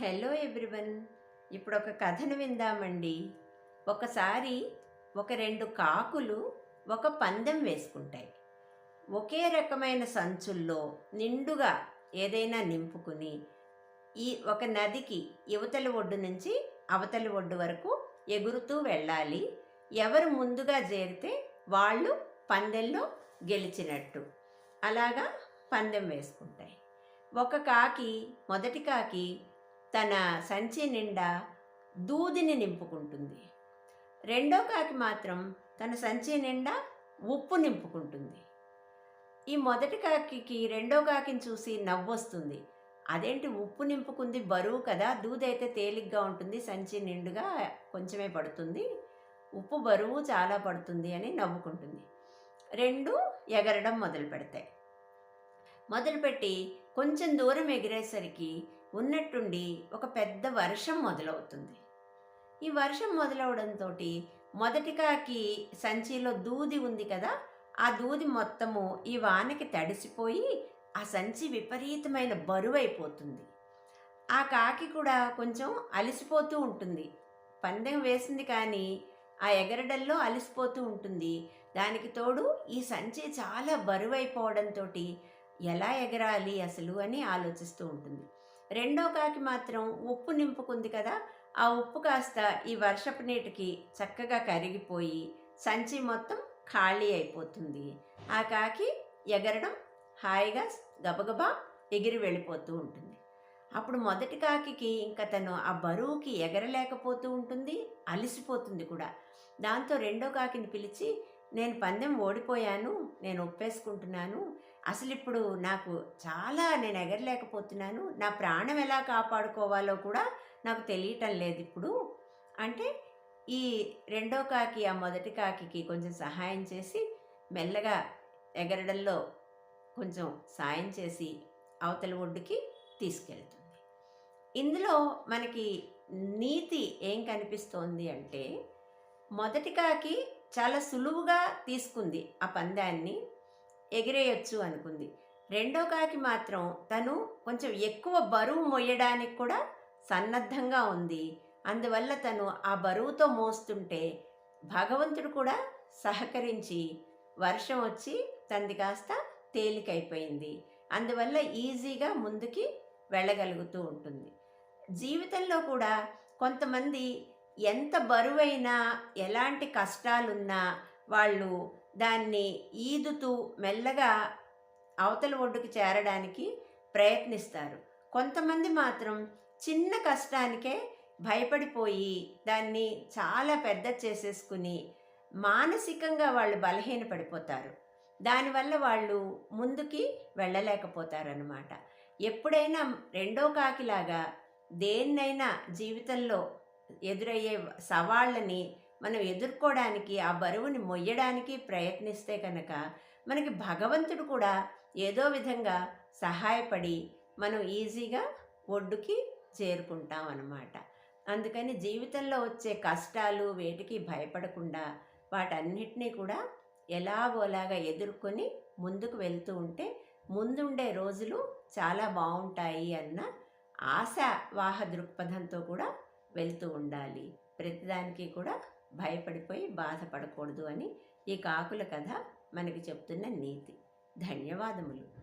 Hello everyone. ఇప్పుడు ఒక కథను విందామండి. ఒకసారి ఒక రెండు కాకులు ఒక పందెం వేసుకుంటాయి. ఒకే రకమైన సంచుల్లో నిండుగా ఏదైనా నింపుకుని ఈ ఒక నదికి యువతల ఒడ్డు నుంచి అవతలి ఒడ్డు వరకు ఎగురుతూ వెళ్ళాలి. ఎవరు ముందుగా చేరితే వాళ్ళు పందెంలో గెలిచినట్టు. అలాగా పందెం వేసుకుంటాయి. ఒక కాకి మొదటి కాకి తన సంచి నిండా దూదిని నింపుకుంటుంది. రెండో కాకి మాత్రం తన సంచి నిండా ఉప్పు నింపుకుంటుంది. ఈ మొదటి కాకి రెండో కాకిని చూసి నవ్వొస్తుంది. అదేంటి ఉప్పు నింపుకుంది? బరువు కదా దూది అయితే తేలిగ్గా ఉంటుంది సంచి నిండుగా కొంచెమే పడుతుంది. ఉప్పు బరువు చాలా పడుతుంది అని నవ్వుకుంటుంది. రెండు ఎగరడం మొదలు పెడతాయి మొదలుపెట్టి కొంచెం దూరం ఎగిరేసరికి ఉన్నట్టుండి ఒక పెద్ద వర్షం మొదలవుతుంది. ఈ వర్షం మొదలవడంతో మొదటి కాకి సంచిలో దూది ఉంది కదా ఆ దూది మొత్తము ఈ వానకి తడిసిపోయి ఆ సంచి విపరీతమైన బరువైపోతుంది. ఆ కాకి కూడా కొంచెం అలసిపోతూ ఉంటుంది. పందెం వేసింది కానీ ఆ ఎగరడల్లో అలసిపోతూ ఉంటుంది. దానికి తోడు ఈ సంచి చాలా బరువైపోవడంతో ఎలా ఎగరాలి అసలు అని ఆలోచిస్తూ ఉంటుంది. రెండో కాకి మాత్రం ఉప్పు నింపుకుంది కదా ఆ ఉప్పు కాస్త ఈ వర్షపు నీటికి చక్కగా కరిగిపోయి సంచి మొత్తం ఖాళీ అయిపోతుంది. ఆ కాకి ఎగరడం హాయిగా గబగబా ఎగిరి వెళ్ళిపోతూ ఉంటుంది. అప్పుడు మొదటి కాకి ఇంకా తను ఆ బరువుకి ఎగరలేకపోతూ ఉంటుంది అలసిపోతుంది కూడా. దాంతో రెండో కాకిని పిలిచి నేను పందెం ఓడిపోయాను నేను ఒప్పేసుకుంటున్నాను అసలు ఇప్పుడు నాకు చాలా నేను ఎగరలేకపోతున్నాను. నా ప్రాణం ఎలా కాపాడుకోవాలో కూడా నాకు తెలియటం లేదు ఇప్పుడు. అంటే ఈ రెండో కాకి ఆ మొదటి కాకి కొంచెం సహాయం చేసి మెల్లగా ఎగరడంలో కొంచెం సాయం చేసి అవతల ఒడ్డుకి తీసుకెళ్తుంది. ఇందులో మనకి నీతి ఏం కనిపిస్తోంది అంటే మొదటి కాకి చాలా సులువుగా తీసుకుంది ఆ పందాన్ని. ఎగిరేయొచ్చు అనుకుంది. రెండో కాకి మాత్రం తను కొంచెం ఎక్కువ బరువు మొయ్యడానికి కూడా సన్నద్ధంగా ఉంది. అందువల్ల తను ఆ బరువుతో మోస్తుంటే భగవంతుడు కూడా సహకరించి వర్షం వచ్చి తంది కాస్త తేలికైపోయింది. అందువల్ల ఈజీగా ముందుకి వెళ్ళగలుగుతూ ఉంటుంది. జీవితంలో కూడా కొంతమంది ఎంత బరువైనా ఎలాంటి కష్టాలున్నా వాళ్ళు దాన్ని ఈదుతూ మెల్లగా అవతల ఒడ్డుకు చేరడానికి ప్రయత్నిస్తారు. కొంతమంది మాత్రం చిన్న కష్టానికే భయపడిపోయి దాన్ని చాలా పెద్ద చేసేసుకుని మానసికంగా వాళ్ళు బలహీనపడిపోతారు. దానివల్ల వాళ్ళు ముందుకి వెళ్ళలేకపోతారనమాట ఎప్పుడైనా రెండో కాకిలాగా దేన్నైనా జీవితంలో ఎదురయ్యే సవాళ్ళని మనం ఎదుర్కోవడానికి ఆ బరువుని మొయ్యడానికి ప్రయత్నిస్తే కనుక మనకి భగవంతుడు కూడా ఏదో విధంగా సహాయపడి మనం ఈజీగా ఒడ్డుకి చేరుకుంటాం అన్నమాట అందుకని జీవితంలో వచ్చే కష్టాలు వేటికి భయపడకుండా వాటన్నిటినీ కూడా ఎలాగోలాగా ఎదుర్కొని ముందుకు వెళ్తూ ఉంటే ముందుండే రోజులు చాలా బాగుంటాయి అన్న ఆశావాహ దృక్పథంతో కూడా వెళ్తూ ఉండాలి. ప్రతిదానికి కూడా భయపడిపోయి బాధపడకూడదు అని ఈ కాకుల కథ మనకి చెప్తున్న నీతి. ధన్యవాదములు.